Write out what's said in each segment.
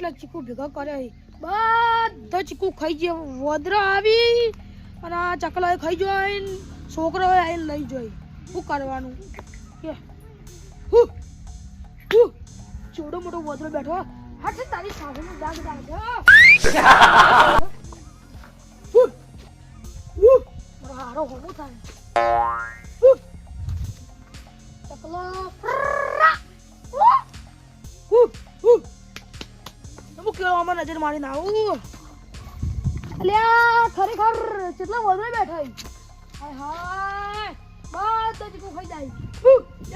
કેટલા ચીકુ ભેગા કર્યા બધો ચીકુ ખાઈ જાય વદરા આવી અને આ ચકલા ખાઈ જાય છોકરો આવીને લઈ જાય શું કરવાનું? કે? ચોડો મોટો વદરો બેઠો. હાથે તારી સાસુનો દાગ દાગ. હારો હોમો થાય. નજર મારીને આવું. અલ્યા ખરેખર કેટલા વધુ બેઠા. હાય હાય. બધા ચીકુ ખાઈ જાય.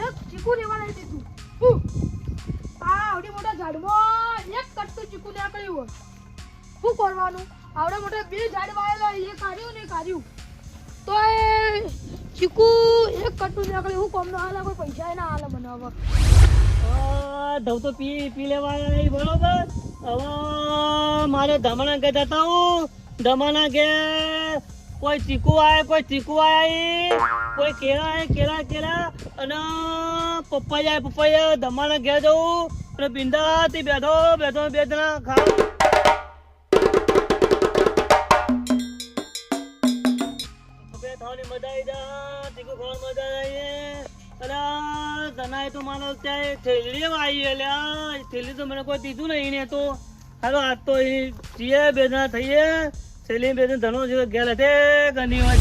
એક ચીકુ લેવા નહીં દીધું. આ આવડી મોટા ઝાડમાં એક કટતું ચીકુ નીકળ્યું હોય. શું કરવાનું? આવડે મોટા બે ઝાડ વાયેલા એ કાઢ્યું ને કાઢ્યું તો ચીકુ એક કટું નીકળ્યું. હું કોમનો હાલ કોઈ પૈસા ના હાલ મને ધવ તો પી પી લેવા બરોબર? હવે મારે ધમણા ઘેર જતા હું. દમણા ઘેર કોઈ ચીકુ આય, કોઈ ચીકુ આય. કોઈ કેળા આય, કેળા કેળા. અને પપ્પાઈ આય પપ્પાઈ ધમાના ઘેર જવું. અને બિંદાથી બેઠો બેઠો, બે જણા ખાવાની મજા આવી જા ચીકુ ખાવાની મજા આવી અલા તનાય તો મારો ત્યાં થેલી આવી અલ્યા થેલી તો મને કોઈ દીધું નહીં ને તો. હાલો આજ તો એ જીએ બે જણા થઈએ. થેલી બે જણા ધણો જેવો ઘેર હતે ગની વાત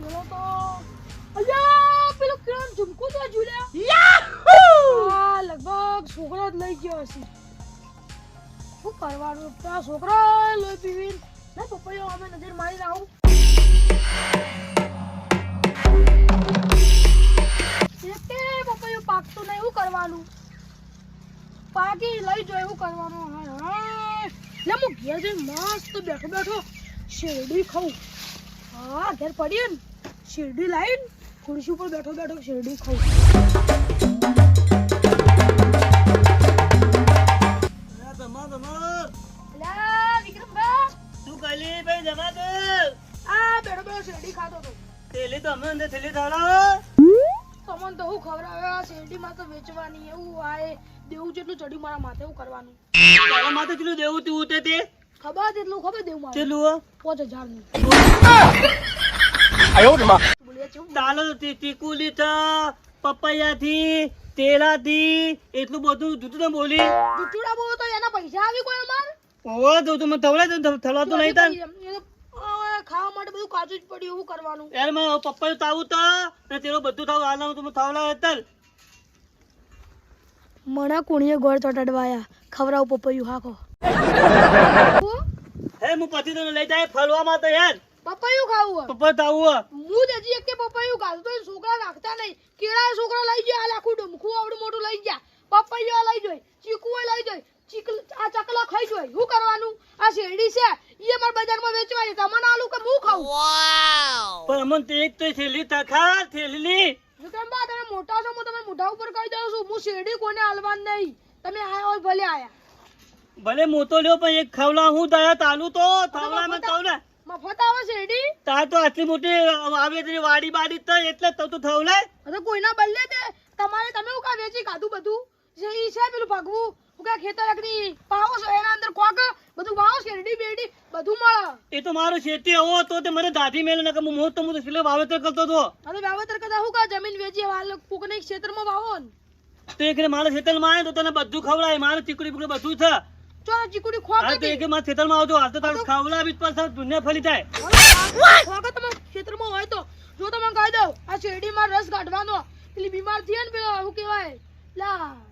પેલો તો અલ્યા પેલો કિરણ ઝુમકુ તો ઝૂલ્યા આ લગભગ છોકરો જ લઈ ગયો હશે. શું કરવાનું? છોકરા છોકરો લોહી પીવીને ના પપ્પાઓ અમે નજર મારી આવું કરવાનું પાકી લઈ જાય એવું કરવાનું હાય હાય લે હું ઘેર જઈને મસ્ત બેઠો બેઠો શેરડી ખાઉં. હા ઘેર પડીએ ને શેરડી લાવીને ખુરશી ઉપર બેઠો બેઠો શેરડી ખાઉં. શેરડી ખાતો હતો. થેલી તો અમે અંદર થેલી થાળા. તમને તો હું ખવડાવે આ શેરડીમાં તો વેચવાની એવું આય દેવું જેટલું ચડ્યું મારા માથે એવું કરવાનું. તારા માથે કેટલું દેવું તું તે તે? ખબર તેટલું ખબર દેવું મારે. કેટલું પાંચ હજારનું બોલ્યા છે તાલો ટીકુ લીધા પપૈયાથી તેલાથી એટલું બધું જૂતું તો બોલી. જુઠ્ઠુડા બોલો તો એના પૈસા આવી કોઈ અમાર? ઓવા તો તમે થવડા તો તો નહીં તાન. એ તો, હવે ખાવા માટે બધું કાચું જ પડ્યું એવું કરવાનું. યાર મારો પપ્પા તાવું તો ને તેરો બધું થાવ આલા તમે થાવલા હતા. મણા કુણીએ ગોળ ચોટાડવાયા. ખવરાવ પપૈયું હાખો. હે હું પતિ તને લઈ જાય ફરવામાં તો યાર. પપૈયું ખાવું પપ્પા તાવું હું જ હજી એક કે પપૈયું ખાધું તો છોકરા રાખતા નહીં. કેળા છોકરા લઈ ગયા આ લાખું ડુમખું આવડું મોટું લઈ ગયા. પપૈયા લઈ જોઈ ચીકુ લઈ જોઈ. ચીક આ ચકલા ખાઈ જોય. શું કરવાનું? આ શેરડી છે એ માર બજારમાં વેચવાની તમને આલુ કે હું ખાઉં? પણ અમન તે એક તો થેલી તખા થેલી વિક્રમબા તમે મોટા છો હું તમે મોઢા ઉપર કહી દઉં છું. હું શેરડી કોને હાલવાનું નહીં. તમે આયા હોય ભલે આયા. ભલે મોટો લ્યો પણ એક ખાવલા હું તારા તાલુ તો. થાવલા મેં તાવલા મફત આવે શેરડી? તાર તો આટલી મોટી આવે તેની વાડી બાડી તો એટલે તો તું થાવલા અરે કોઈના બદલે તે? તમારે તમે હું કા વેચી કાધું બધું? જે ઈ છે પેલું ભાગવું. હું કા ખેતર એકની પાવો છો એના અંદર કોક? બધું વાવો શેરડી બેરડી બધું મળે. એ તો મારો શેતી આવો તો તે મને દાઢી મેલે નકર હું મોત તો હું તો વાવેતર કરતો તો અરે વાવેતર કરતા હું કા જમીન વેચી વાલ કોકને ક્ષેત્રમાં વાવો તો એક મારા ખેતરમાં આવે તો તને બધું ખવડાય મારે ચીકડી બીકડી બધું છે. ચો ચીકુડી ખોક હા તો એક મારા ખેતરમાં આવજો હાલ તો તારું ખવડાવી પર પડશે દુનિયા ફરી જાય. ખોક તમે ખેતરમાં હોય તો. જો તમે કહી દઉં આ શેરડીમાં રસ કાઢવાનો. પેલી બીમાર થઈ ને હું કહેવાય. લા.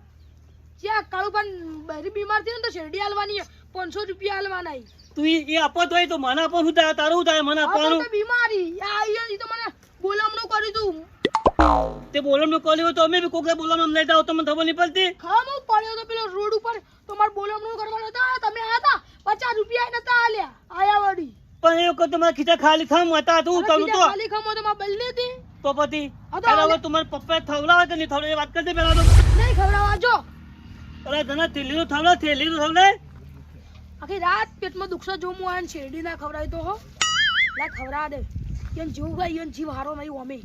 જ્યાં કાળું પણ બહેરી બીમાર થઈ ને તો શેરડી હાલવાની પાંચસો રૂપિયા હાલવાના તું એ આપો તો તો મને આપો શું થાય તારું થાય મને આપવાનું. બીમારી. આ તો મને બોલામણું કર્યું તું. તે બોલમનું હોય તો અમે બી કોકે બોલમ લઈ જાવ તો મને ખબર નહીં પડતી. ખાવામાં પડ્યો તો પેલો રોડ ઉપર તો મારે બોલામણું કરવાનું હતા. તમે હતા. પચાસ રૂપિયા નતા આલ્યા. આયા વળી. પણ એ વખત તમારા ખીચા ખાલી ખામ હતા તું હવે તો? ખાલી ખામ તો મારે બદલી હતી. તો પછી હા હવે હવે- પપ્પા થવડાવે કે નહીં થવડાવે વાત કરજે પેલા તો. નહીં ખવડાવવા જો. અરે તને થેલી નું થવડાવ થેલી નું થવડાય આખી રાત પેટમાં દુખશે જો હું આને શેરડી ના ખવડાવી તો હો. લા ખવડા દે. યન જીવ ભાઈ યન જીવ હારો નહીં અમે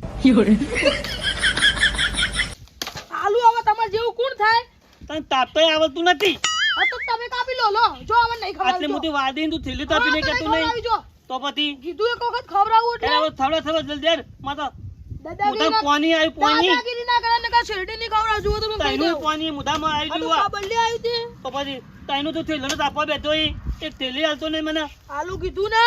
આલુ હવે તમારે જેવું કોણ થાય? તને તાપતોય આવડતું નથી. હા તો તમે કાપી લો લો. જો હવે નહીં આટલી ખવડાવજો મોટી વાદી તું થેલી તાપી તો નહીં નહીં કેતું નહીં? ખવડાવી તો પછી? કીધું એક વખત ખવડાવું એટલે? હવે થોડો થોડો જલ્દી યારમાં તો ના- પાણી આવ્યું પાણી. દાદાગીરી ના કરે ને કાં શેરડી નહીં ખવડાવ જુઓ તમે તૈનું. પાણી મુધામાં આ આવી તો ગયું આ. કાબલી આવી હતી તો પછી તૈનું તું થેલીનો તાપવા બેઠો ઈ. એક થેલી હાલતો નહીં મને. આલુ કીધું ને.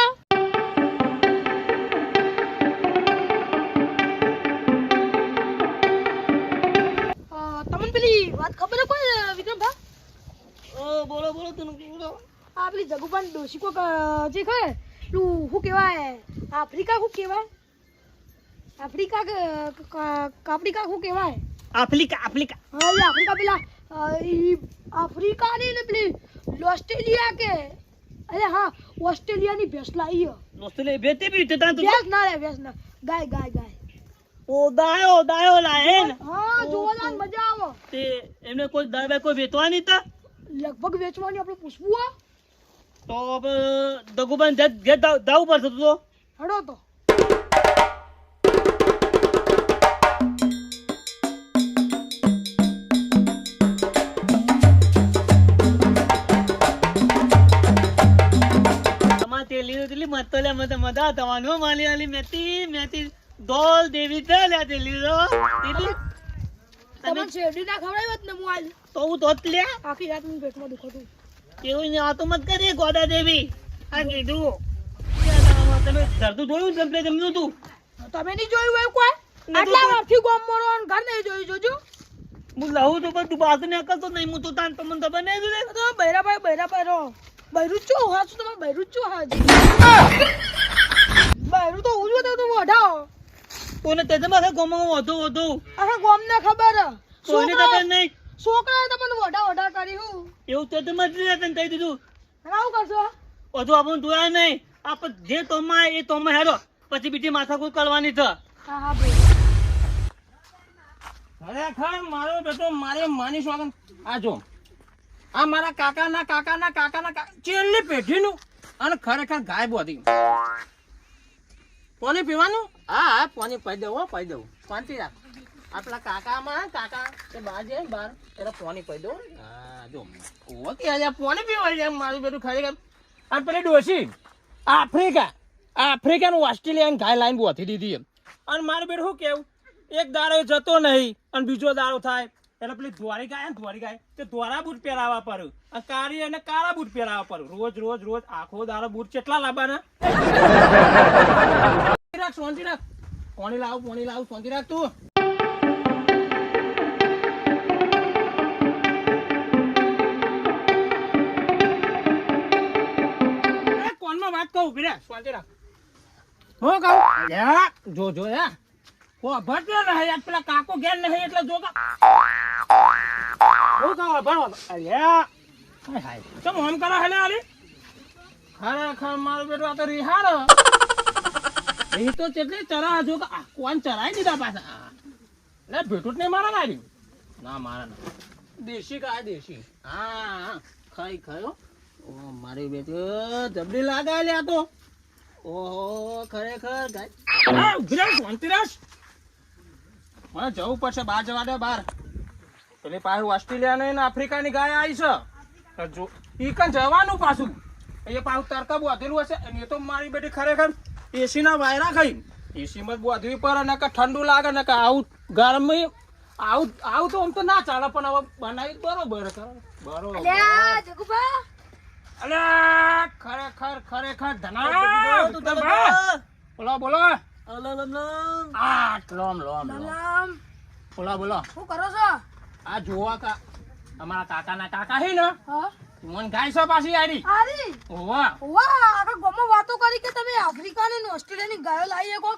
તમને પેલી વાત ખબર હે કોઈ વિક્રમભા ઓ બોલો બોલો તું બોલો. આ પેલી જગુપાન ડોશી કોક જે ખે પેલું શું કહેવાય? આફ્રિકા શું કહેવાય? આફ્રિકા કે ક- શું કહેવાય? Africa Africa. હા આફ્રિકા પેલા આફ્રિકા ની ને પેલી ઓસ્ટ્રેલિયા કે અરે હા ઓસ્ટ્રેલિયાની ભેંસ લાવી ઓસ્ટ્રેલિયા લે બી તે તું? ભેંસ ના રે ભેંસ ના. ગાય ગાય ગાય. ઓ દાયો દાયો ને? હા જોવા મજા આવે. તે એમને કોઈ દાવે કોઈ વેચવાની તા? લગભગ વેચવાની આપણે પૂછવું તો દગુબાન ઘેર દાવ- પર થતો હડો તો. મત લે મત મદા તવાનો માલી વાલી મેતી મેતી ગોલ દેવી તે લે તેલી લીરો દીદી તમે શેરડી ના ખવડાવી હોત ને હું તો હું તો લે આખી રાત મને પેટમાં દુખતું. કેવું ને આ તો મત કરી ગોદા દેવી. આ કીધું. તમે ધરતું જોયું તમને જમનું તું. તમે નહીં જોયું હોય કોઈ? આટલા વર્ષથી ગોમ મોરો ઘર નહીં જોયું જોજો. હું લઉં તો પણ તું બાજુ ને અકલતો નહીં. હું તો તાન તમને તું લે. તો બૈરા ભાઈ બૈરા ભાઈ રહો. બૈરું ચો હા શું તમારે બૈરું ચો હાજી બૈરું તો ઉજવો તો તું વઢાઓ. કોને તે તો મારે ગોમાં વધુ વધુ. આખા ગોમ ને ખબર કોને ખબર નહીં. છોકરા તમને વઢા વઢા કરી હું. એવું તે તમે જ તને કહી દીધું. રાવ કરશો? વધુ આપણને જોયા નહીં. આપણે જે તોમાં એ તોમાં હેરો પછી બીજી માથાકૂટ કરવાની છે. હા હા ભાઈ ખરેખર મારો બેટો મારે માની સ્વાગત આ જો. આ મારા કાકાના કાકાના કાકાના ચેલ્લી પેઢીનું અને ખરેખર ગાય બોધી. પાણી પીવાનું? હા હા પાણી પાઈ દઉં પાઈ દઉં શાંતિ રાખ. આપણા કાકામાં, કાકા, એ બહાર જાય, બહાર. એટલે પાણી પાઈ દઉં હા, જો ઓકે આજે. પાણી પીવા જાય મારું બધું ખરેખર. અને પેલી ડોસી આફ્રિકા, આફ્રિકાનું ઓસ્ટ્રેલિયન ગાય લાઈન બોથી દીધી અને મારું બેટું શું કેવું? એક દાડો જતો નહીં અને બીજો દાડો થાય. એટલે પેલી દ્વારિકા ને દ્વારિકા તે દ્વારા બૂટ પહેરાવા અને કાળી અને કાળા બૂટ પહેરાવા પડ્યું. રોજ રોજ રોજ આખો દારો બૂટ કેટલા લાવવાના રાખ શાંતિ રાખ. પાણી લાવ પાણી લાવ શાંતિ રાખ તું. કોનમાં વાત કહું? રહે શાંતિ રાખ. હું કહું? જો જો યા. ઓ ભટ્યો નહીં પેલા કાકો ઘેર નહીં, એટલે જો કા હું કહું ભણો અલ્યા હાય હાય કરો હેલે આલી ખરેખર મારો બેટો આ તો રિહાડ એ તો કેટલી ચરા જો કોણ ચરાઈ દીધા પાછા? લે ભેટું જ નહીં મારા ના મારા ના. દેશી કા દેશી? હા ખાઈ ખાયો ઓ મારી બેટો જબરી લાગે લે આ તો. ઓહો ખરેખર ગાય. આ ઊભી રાખ શાંતિ રાખ મને જવું પડશે બહાર જવા દે બહાર. પેલી પાસે ઓસ્ટ્રેલિયા ને આફ્રિકાની ગાય આવી છે. જો ઈ કન જવાનું પાછું? એ પાછું તરકા બોધેલું હશે. અને એ તો મારી બેટી ખરેખર એસી ના વાયરા ખાઈ. એસી માં જ બોધવી પડે ને કે ઠંડુ લાગે ને કે આવું ગરમ આવું આવું તો આમ તો ના ચાલે પણ હવે બનાવી બરોબર બરોબર. અલ્યા ખરેખર ખરેખર ધના તું બોલો બોલો. અલમ લમ લમ. આ લોમ. લોમ લોમ. બોલો બોલો. શું કરો છો? આ જોવા કા અમારા કાકાના કાકા હે ને હા. મન ગાય છે પાછી આડી. આરી? ઓવા વાહ આખા ગામમાં વાતો કરી કે તમે આફ્રિકા ને ઓસ્ટ્રેલિયાની ગાયો લાવી શકો?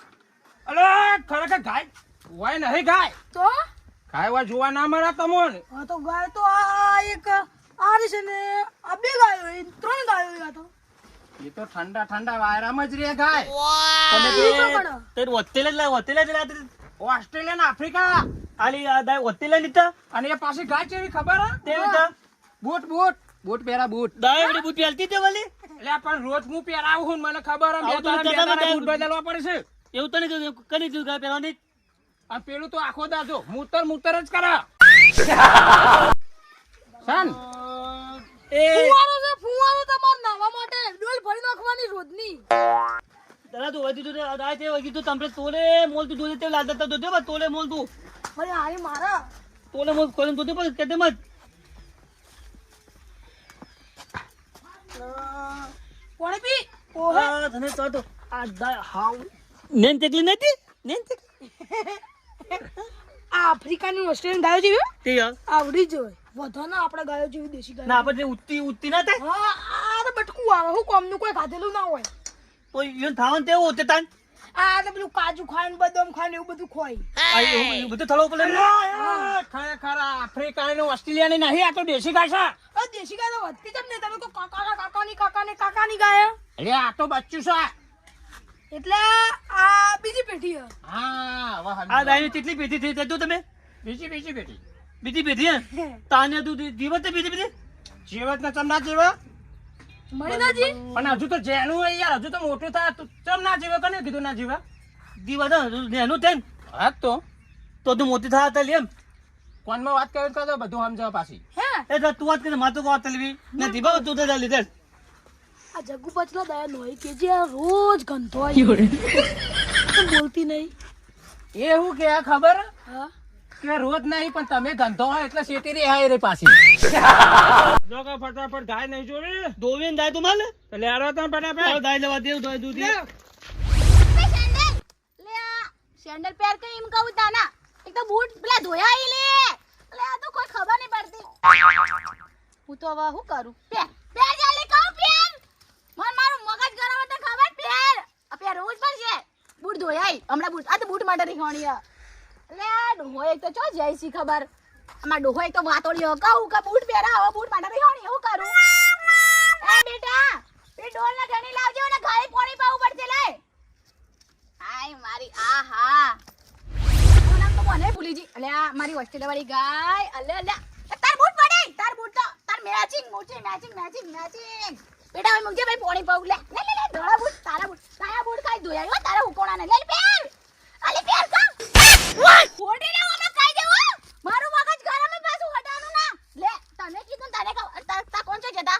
અલે ખરેખર ગાય? હોય નહીં ગાય. તો? ગાય હોય જોવા ના મળે તમોન. હા તો ગાય તો આ એક આરી છે ને આ બે ગાયો ત્રણ ગાયો આ તો. એ તો ઠંડા ઠંડા વાયરામાં જ રે ગાય. તમે તો તે- પણ. તે વત્તેલે જ લાય, વત્તેલે જ લાય. ઓસ્ટ્રેલિયા ને આફ્રિકા. આલી આ દાય વત્તેલે લીધા અને એ પાછી ગાય કેવી ખબર તે બૂટ બૂટ. બૂટ પહેરા બૂટ. દાય એવડી બૂટ પહેરતી તે વાલી એટલે પણ રોજ હું પહેરાવું હું મને ખબર હે બે તો બૂટ બદલવા પડે છે. એવું તને કીધું કરી દીધું ગાય પહેરવાની? આ પેલું તો આખો દાજો મૂતર મૂતર જ કરા. સન. એ ફુવારો છે ફુવારો તમાર નાહવા માટે. ડોલ ભરી નાખવાની રોજની. દાદા તું વધી તું દાદા તે વધી તું તમરે તોલે મોલ તું દોલે તે લાદા તો બસ તોલે મોલ તું. અરે હારી મારા. તોલે મોલ તો દે બસ કે મત. કોણે પી? ઓહે. તને તો તો આ દા હાવ. નેન તેકલી નથી નેન તેકલી આ આફ્રિકાની ઓસ્ટ્રેલિયન ગાયો જેવી તે આવડી જ હોય. વધારે આપણે ગાયો જેવી દેશી ગાયો. ના આપણે ઉત્તી ઉત્તી ના થાય? હા આ તો બટકું આવે. હું કોમનું કોઈ ખાધેલું ના હોય. તો ઈવન થાવન તે હોતે તાન. આ તો પેલું કાજુ ખાય ને બદામ ખાય ને એવું બધું ખોય આ બધું થળો પડે ખરે ખરા આફ્રિકા ને ઓસ્ટ્રેલિયા ની નહીં આ તો દેશી ગાય છે. દેશી ગાય તો વધતી જ ને તમે તો કાકાના કાકાની કાકાની કાકાની ગાય? અરે આ તો બચ્ચું છે. એટલે આ બીજી પેઢી હા. આ દાઈ કેટલી પેઢી થઈ તું તમે. બીજી બીજી પેઢી. બીજી પેઢી હે? તાને તું જીવત તે બીજી બીજી જીવત ને ચમ ના જીવે? મણીનાજી પણ હજુ તો જેનું હોય યાર હજુ તો મોટું થાય. તું ચમ ના જીવે? કને કીધું ના જીવે? દીવત નેનું તેન હા તો? તો તું મોટી થા તા એમ ફોનમાં વાત કરે તો બધું સમજાવ પાછી. હે? એ તો તું વાત કરે માતો કો વાત લેવી નથી બાબા તું તો લીધે આ જગ્ગુ દયા કે જે આ રોજ ગંધો આવી બોલતી નહીં. એ હું કે ખબર? હા? કે રોજ નહીં પણ તમે ધંધો હોય એટલે શેતી રે હાય રે પાછી. જો કે ફટાફટ ગાય નહીં જોવી. દોવીન જાય તું માલે. એટલે આરો તો ફટાફટ. ગાય લેવા દેવ દોય દૂધી. સેન્ડલ લે આ સેન્ડલ પહેર કે એમ કહું તાના. એક તો બૂટ પેલા ધોયા ઈ લે. લે આ તો કોઈ ખબર નહીં પડતી. હું તો હવે શું કરું? પહેર પહેર જલ્દી કહું પહેર મન મારું મગજ ગરમ તો ખબર પહેર આ રોજ જ પડશે બૂટ ધોયા. હમણાં બૂટ આ તો બૂટ માટે રીખવાની આ લે ડોહો એક તો ચો જાય સી ખબર? આમાં ડોહો એક તો વાતોડી કહું કે બૂટ પહેરા હવે બૂટ માટે રીખવાની એવું કરું. એ બેટા, એ ડોલ ના ઘણી લાવજો ને ઘરે પોણી પાવું પડશે, લે. હાય મારી, આ હા. તારું નામ તો મને ભૂલી જી અલે, આ મારી હોસ્ટેલ વાળી ગાય. અલે અલે. તાર બૂટ પડે. તાર બૂટ તો, તાર મેચિંગ મોટી મેચિંગ મેચિંગ મેચિંગ બેટા, હવે મુજે ભાઈ પોણી પાઉં લે લે લે ધોળા બૂટ, તારા બૂટ. તારા બૂટ કાઈ ધોયા હો, તારા હુકોણા ને લે કા ફોડી લે, અમે કાઈ દેવો મારું મગજ ગરમ પાછું હટાનું ના. લે, તને કીધું તને કહું તા તા કોણ છે જતા?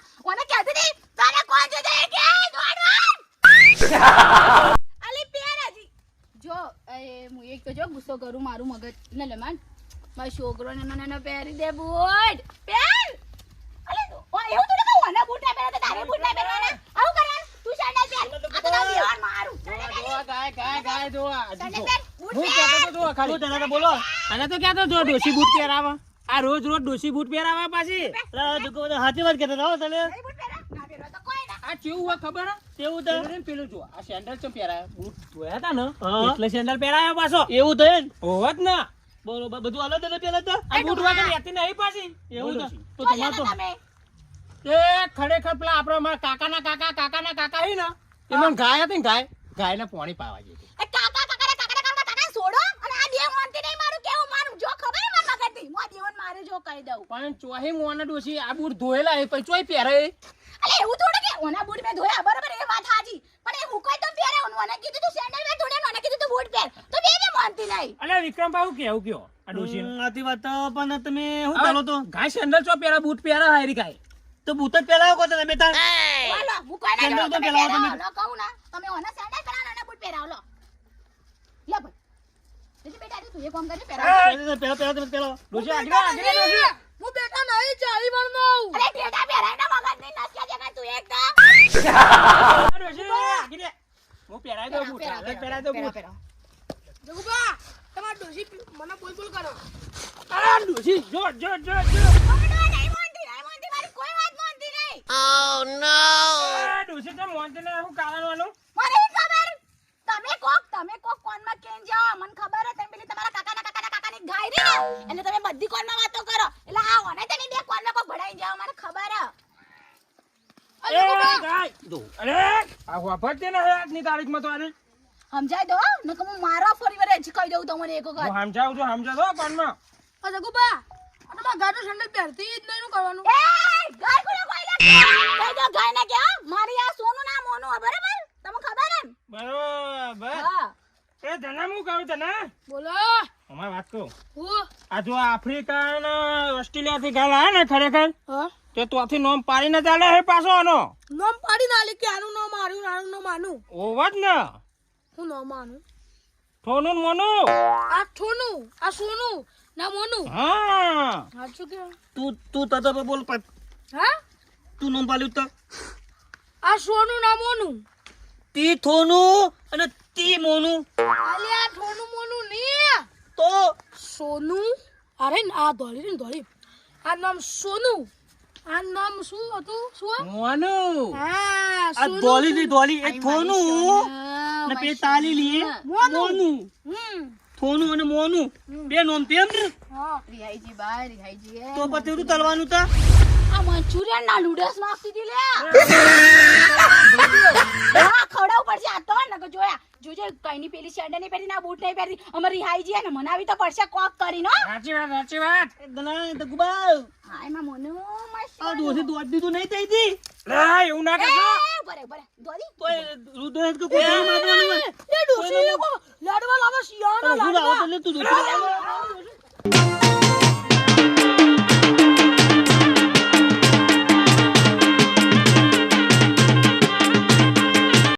હતી જો, એ, હું એક તો જો ગુસ્સો કરું મારું મગજ. ને લે, માન. મારો છોકરો ને મને પહેરી દે બૂટ પહેર અલે ઓ એવું તો કહું આના બૂટ ના પહેરે તો તારે બૂટ ના પહેરવાના આવું કરે તું સેન્ડલ પહેર આ તો તારી દેવાન મારું સેન્ડલ પહેર. જોવા ગાય ગાય ગાય જોવા હજુ સેન્ડલ જો. પહેર બૂટ હું પહેર કહેતો તો જોવા ખાલી. તું તને બોલો. અને તો ક્યાં તો જો ડોશી બૂટ પહેરાવા? આ રોજ રોજ ડોશી બૂટ પહેરાવા પાછી? અલા તું હાથી વાત કહેતા હતા હો તને? નહીં બૂટ પહેરા? ના પહેરવા તો કોઈ ના. આ કેવું હોય ખબર? તેવું તો? પેલું જો આ સેન્ડલ ચમ પહેરાયા? બૂટ ધોયા તા ને? એટલે સેન્ડલ પહેરાયા પાછો. એવું તો હોવત ને. બરોબર. બધું અલગ અલગ પેલા તો? આ બૂટ રહેતી નહીં પાછી. એવું તો. તમાર તો એ ખરેખર પેલા આપણા મારા કાકાના કાકા કાકાના કાકા હી ને? એમાં ગાય હતી ને ગાય? ગાયને પાણી પાવા જતી એ કાકા કાકા કાકા કાકા કાકા છોડો અને આ દેવ માનતી નહીં મારું કેવું મારું જો ખબર હે મારા મગજથી હું આ દેવન જો કહી દઉં. પણ ચોહી મોને ડોસી આ બૂટ ધોયેલા હે પછી ચોય પહેરે અલે એવું થોડું કે ઓના બૂટ મેં ધોયા બરાબર એ વાત હાજી પણ એ હુકાય તો પહેરે મને કીધું તું સેન્ડલ મેં ધોડે મને કીધું તું બૂટ પહેર. તો બે બે માનતી નહીં. અલે વિક્રમ બાબુ કેવું કયો આ ડોસી આતી વાત પણ તમે હું ચાલો તો? ઘા સેન્ડલ ચો પહેરા બૂટ પહેરા હારી કાય તો બૂટ જ પેલા કો તમે તાર. બોલો હું કોઈ ના સેન્ડલ તો તમે પહેરાવો પહેરાવો, તમે. કહું ના. તમે ઓના સેન્ડલ પહેરાવો અને બૂટ પહેરાવો લો. લે ભાઈ. બેટા તું એ કામ કરજે પહેરાવો પેલા પેલા તમે પેલા ડોશી આગળ આગળ ડોશી હું બેટા નહીં ચાલી વળનો અરે ટેટા પહેરાય ના મગજની નસ કે તું એકદમ આ ડોશી આગળ હું પહેરાઈ દઉં બૂટ. પહેરાવો, આગળ પહેરાઈ બૂટ. જગુબા તમાર ડોશી મને બોલ બોલ કરો. આ ડોશી જો જો જો જો મમ્મી નહીં માનતી નહીં માનતી મારી કોઈ વાત માનતી નહીં. આ ડોશી તો મોનતી ને હું કારણ ખબર તમે કો કોનમાં કેમ જાવ મને ખબર હે તમે પેલી તમારા કાકાના કાકાના કાકાની ગાય રે ને? એટલે તમે બધી કોનમાં વાતો કરો. એટલે આ ઓને તમે બે કોનમાં કો ભડાઈ જાવ મને ખબર હે. અરે ગાય! દો. અરે! આ વાપરતી ને આજની તારીખમાં તો અરે સમજાય દો ન કે હું મારા ફરી વાર હજી કહી દઉં તમને એક વખત. હું સમજાવું છું સમજાતો કોનમાં. અરે ગુબા અને તો ગાય સંડલ પહેરતી જ નહીં કરવાનું? એ ગાય કોને કોઈ લાગે કહી દો ગાય ને કે મારી આ સોનું ના મોનું હે, બરાબર તમને ખબર હે ને? બરોબર હા એ તને હું કહું તને? બોલો. અમારે વાત કહું. આ જો આફ્રિકા ને ઓસ્ટ્રેલિયા થી ગાલ આયા ને ખરેખર તે ત્યાંથી નોમ પાડીને ચાલે હે પાછો આનો? નામ પાડી ના કે આનું નામ આનું આનું નામ આનું? ઓવર ને. હું નામ આનું? થોનું ને મોનું. આ ઠોનું આ સોનું ના મોનું? હા. સાચું કે? તું તું તતો પર બોલ પર હા? તું નામ પાડ્યું તો? આ સોનું ના મોનું? તી થોનું અને તી મોનું? અલે આ ઠોનું મોનું ને તો? સોનું? અરે ન- આ ધોળી ને ધોળી આ નામ સોનું. આ નામ શું હતું? શું? મોનું. હા આ સોનું. ધોલી થી એ થોનું. ને પે તાલી લીએ મોનું. હમ. થોનું અને મોનું. બે નોમ તેમ. ને હા. રિહાઈજી બા રિહાઈજી તો પછી શું તલવાનું તા. આ મંચુરિયન ના લુડસ માંગતી હતી લે મારી શેડ નહીં પહેરી ના બૂટ નહીં પહેરી. અમારી હાઈ જઈએ ને મનાવી તો પડશે કોક કરીને સાચી વાત સાચી વાત. દલાલ તો ગુબાવ હાયમાં મનુ મસ્ત આ દોસી દોડ દીધું નહીં થઈ દી ના એવું ના કરશો. બરે બરે દોડી તો રુદ્રનાથ કો કોઈ નહીં મારવાનું એ દોસી લોકો લાડવા લાવા શિયાળા લાડવા. તું દોસી